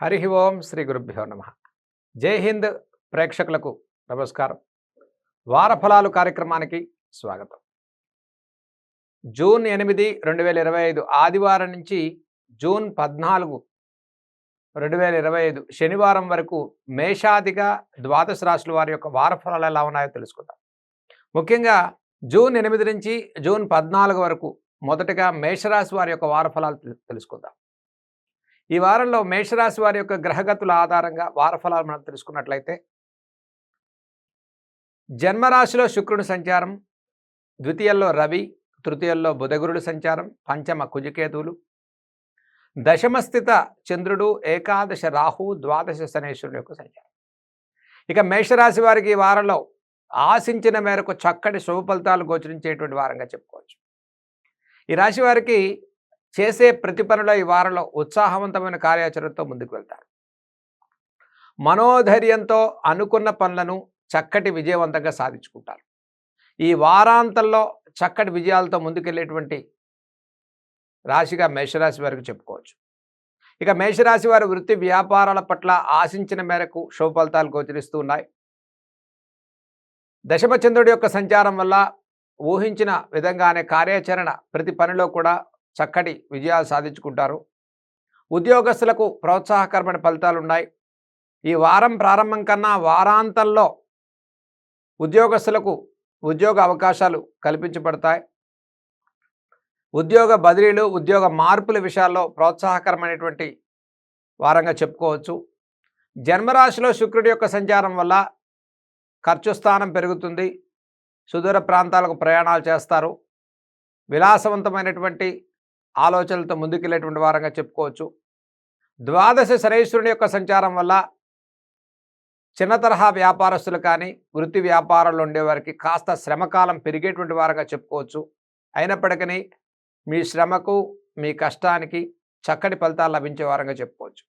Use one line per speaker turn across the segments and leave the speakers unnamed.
హరి ఓం శ్రీ గురుభ్యో నమ. జై హింద్ ప్రేక్షకులకు నమస్కారం. వారఫలాలు కార్యక్రమానికి స్వాగతం. జూన్ ఎనిమిది రెండు వేల ఇరవై ఐదు ఆదివారం నుంచి జూన్ పద్నాలుగు రెండు వేల ఇరవై ఐదు శనివారం వరకు మేషాదిగా ద్వాదశ రాశుల వారి యొక్క వారఫలాలు ఎలా ఉన్నాయో తెలుసుకుందాం. ముఖ్యంగా జూన్ ఎనిమిది నుంచి జూన్ పద్నాలుగు వరకు మొదటగా మేషరాశి వారి యొక్క వారఫలాలు తెలుసుకుందాం. ఈ వారంలో మేషరాశి వారి యొక్క గ్రహగతుల ఆధారంగా వారఫలాలు మనం తెలుసుకున్నట్లయితే జన్మరాశిలో శుక్రుని సంచారం ద్వితీయంలో రవి తృతీయంలో బుధగురుడు సంచారం పంచమ కుజకేతువులు దశమస్థిత చంద్రుడు ఏకాదశ రాహు ద్వాదశ శనేశ్వరుడు యొక్క సంచారం. ఇక మేషరాశి వారికి ఈ వారంలో ఆశించిన మేరకు చక్కటి శుభ ఫలితాలు గోచరించేటువంటి వారంగా చెప్పుకోవచ్చు. ఈ రాశి వారికి చేసే ప్రతి పనిలో ఈ వారంలో ఉత్సాహవంతమైన కార్యాచరణతో ముందుకు వెళ్తారు. మనోధైర్యంతో అనుకున్న పనులను చక్కటి విజయవంతంగా సాధించుకుంటారు. ఈ వారాంతంలో చక్కటి విజయాలతో ముందుకెళ్ళేటువంటి రాశిగా మేషరాశి వారికి చెప్పుకోవచ్చు. ఇక మేషరాశి వారి వృత్తి వ్యాపారాల పట్ల ఆశించిన మేరకు శుభ ఫలితాలు గోచరిస్తూ ఉన్నాయి. దశమచంద్రుడి యొక్క సంచారం వల్ల ఊహించిన విధంగానే కార్యాచరణ ప్రతి పనిలో కూడా చక్కటి విజయాలు సాధించుకుంటారు. ఉద్యోగస్తులకు ప్రోత్సాహకరమైన ఫలితాలు ఉన్నాయి ఈ వారం ప్రారంభం కన్నా వారాంతంలో ఉద్యోగస్తులకు ఉద్యోగ అవకాశాలు కల్పించబడతాయి. ఉద్యోగ బదిలీలు ఉద్యోగ మార్పుల విషయాల్లో ప్రోత్సాహకరమైనటువంటి వారంగా చెప్పుకోవచ్చు. జన్మరాశిలో శుక్రుడి యొక్క సంచారం వల్ల ఖర్చు స్థానం పెరుగుతుంది. సుదూర ప్రాంతాలకు ప్రయాణాలు చేస్తారు. విలాసవంతమైనటువంటి ఆలోచనలతో ముందుకెళ్ళేటువంటి వారంగా చెప్పుకోవచ్చు. ద్వాదశ శనైశ్వరుని యొక్క సంచారం వల్ల చిన్న తరహా వ్యాపారస్తులు కానీ వృత్తి వ్యాపారాల్లో ఉండేవారికి కాస్త శ్రమకాలం పెరిగేటువంటి వారంగా చెప్పుకోవచ్చు. అయినప్పటికీ మీ శ్రమకు మీ కష్టానికి చక్కటి ఫలితాలు లభించే వారంగా చెప్పుకోవచ్చు.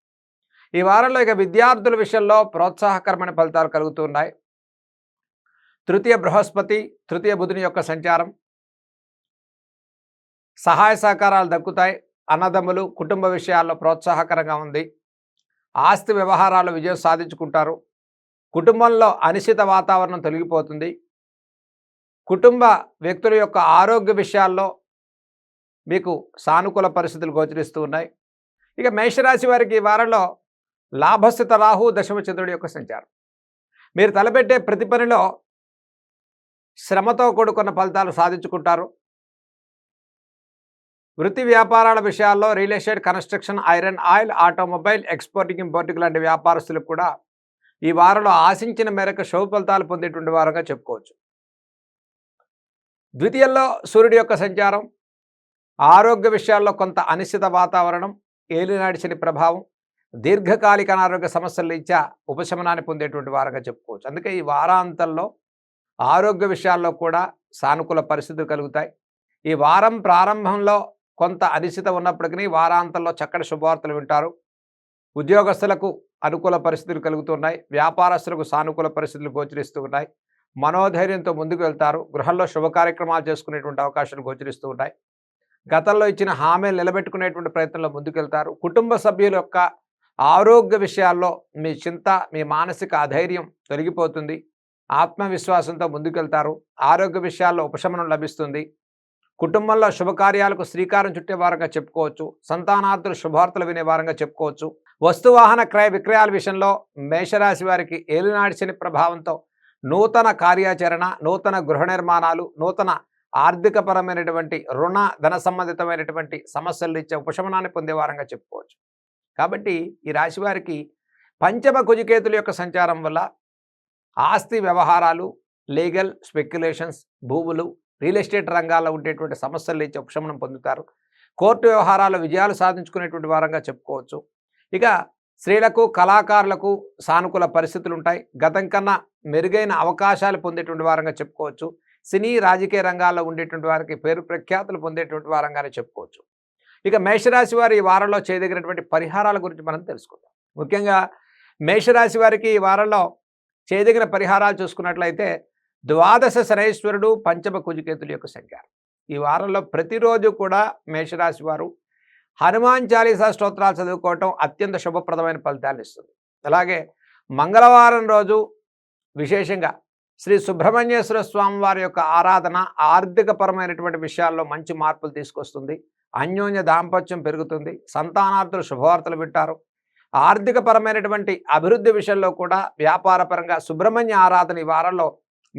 ఈ వారంలో ఇక విద్యార్థుల విషయంలో ప్రోత్సాహకరమైన ఫలితాలు కలుగుతున్నాయి తృతీయ బృహస్పతి తృతీయ బుధుని యొక్క సంచారం సహాయ సహకారాలు దక్కుతాయి. అన్నదమ్ములు కుటుంబ విషయాల్లో ప్రోత్సాహకరంగా ఉంది. ఆస్తి వ్యవహారాలు విజయం సాధించుకుంటారు. కుటుంబంలో అనిశ్చిత వాతావరణం తొలగిపోతుంది. కుటుంబ వ్యక్తుల యొక్క ఆరోగ్య విషయాల్లో మీకు సానుకూల పరిస్థితులు గోచరిస్తూ ఉన్నాయి. ఇక మేషరాశి వారికి ఈ వారంలో లాభస్థిత రాహు దశమ చంద్రుడి యొక్క సంచారం. మీరు తలపెట్టే ప్రతి పనిలో శ్రమతో కూడుకున్న ఫలితాలు సాధించుకుంటారు. వృత్తి వ్యాపారాల విషయాల్లో real estate construction iron oil automobile exporting importing లాంటి వ్యాపారస్తులకు కూడా ఈ వారంలో ఆశించిన మేరకు శుభ ఫలితాలు పొందేటువంటి వారంగా చెప్పుకోవచ్చు. ద్వితీయంలో సూర్యుడి యొక్క సంచారం ఆరోగ్య విషయాల్లో కొంత అనిశ్చిత వాతావరణం ఏలినాడి శని ప్రభావం దీర్ఘకాలిక అనారోగ్య సమస్యల రీత్యా ఉపశమనాన్ని పొందేటువంటి వారంగా చెప్పుకోవచ్చు. అందుకే ఈ వారాంతంలో ఆరోగ్య విషయాల్లో కూడా సానుకూల పరిస్థితులు కలుగుతాయి. ఈ వారం ప్రారంభంలో కొంత అనిశ్చిత ఉన్నప్పటికీ వారాంతంలో చక్కటి శుభవార్తలు వింటారు. ఉద్యోగస్తులకు అనుకూల పరిస్థితులు కలుగుతున్నాయి. వ్యాపారస్తులకు సానుకూల పరిస్థితులు గోచరిస్తూ ఉన్నాయి. మనోధైర్యంతో ముందుకు వెళ్తారు. గృహంలో శుభ కార్యక్రమాలు చేసుకునేటువంటి అవకాశాలు గోచరిస్తూ ఉన్నాయి. గతంలో ఇచ్చిన హామీలు నిలబెట్టుకునేటువంటి ప్రయత్నంలో ముందుకెళ్తారు కుటుంబ సభ్యుల యొక్క ఆరోగ్య విషయాల్లో మీ చింత మీ మానసిక అధైర్యం తొలగిపోతుంది. ఆత్మవిశ్వాసంతో ముందుకెళ్తారు ఆరోగ్య విషయాల్లో ఉపశమనం లభిస్తుంది. కుటుంబంలో శుభకార్యాలకు శ్రీకారం చుట్టే వారంగా చెప్పుకోవచ్చు సంతానార్థులు శుభార్తలు వినే వారంగా చెప్పుకోవచ్చు. వస్తువాహన క్రయ విక్రయాల విషయంలో మేషరాశి వారికి ఏలినాడి శని ప్రభావంతో నూతన కార్యాచరణ నూతన గృహ నిర్మాణాలు నూతన ఆర్థికపరమైనటువంటి రుణ ధన సంబంధితమైనటువంటి సమస్యలు ఇచ్చే ఉపశమనాన్ని పొందే వారంగా చెప్పుకోవచ్చు. కాబట్టి ఈ రాశి వారికి పంచమ కుజికేతుల యొక్క సంచారం వల్ల ఆస్తి వ్యవహారాలు లీగల్ స్పెక్యులేషన్స్ భూములు రియల్ ఎస్టేట్ రంగాల్లో ఉండేటువంటి సమస్యలు నుంచి ఉపశమనం పొందుతారు. కోర్టు వ్యవహారాల విజయాలు సాధించుకునేటువంటి వారంగా చెప్పుకోవచ్చు. ఇక స్త్రీలకు కళాకారులకు సానుకూల పరిస్థితులు ఉంటాయి. గతం కన్నా మెరుగైన అవకాశాలు పొందేటువంటి వారంగా చెప్పుకోవచ్చు. సినీ రాజకీయ రంగాల్లో ఉండేటువంటి వారికి పేరు ప్రఖ్యాతులు పొందేటువంటి వారంగానే చెప్పుకోవచ్చు. ఇక మేషరాశి వారి ఈ వారంలో చేయదగినటువంటి పరిహారాల గురించి మనం తెలుసుకుందాం. ముఖ్యంగా మేషరాశి వారికి ఈ వారంలో చేయదగిన పరిహారాలు చూసుకున్నట్లయితే ద్వాదశ శనైశ్వరుడు పంచమ కుజికేతుల యొక్క సంఖ్య ఈ వారంలో ప్రతిరోజు కూడా మేషరాశి వారు హనుమాన్ చాలీసా స్తోత్రాలు చదువుకోవటం అత్యంత శుభప్రదమైన ఫలితాలు ఇస్తుంది. అలాగే మంగళవారం రోజు విశేషంగా శ్రీ సుబ్రహ్మణ్యేశ్వర స్వామి వారి యొక్క ఆరాధన ఆర్థికపరమైనటువంటి విషయాల్లో మంచి మార్పులు తీసుకొస్తుంది. అన్యోన్య దాంపత్యం పెరుగుతుంది. సంతానార్థులు శుభవార్తలు వింటారు. ఆర్థికపరమైనటువంటి అభివృద్ధి విషయంలో కూడా వ్యాపారపరంగా సుబ్రహ్మణ్య ఆరాధన ఈ వారంలో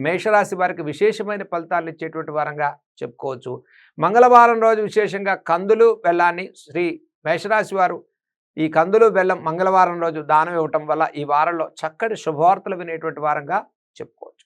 మేషరాశి వారికి విశేషమైన ఫలితాలు ఇచ్చేటువంటి వారంగా చెప్పుకోవచ్చు. మంగళవారం రోజు విశేషంగా కందులు బెల్లాన్ని శ్రీ మేషరాశి వారు ఈ కందులు బెల్లం మంగళవారం రోజు దానం ఇవ్వటం వల్ల ఈ వారంలో చక్కటి శుభవార్తలు వినేటువంటి వారంగా చెప్పుకోవచ్చు.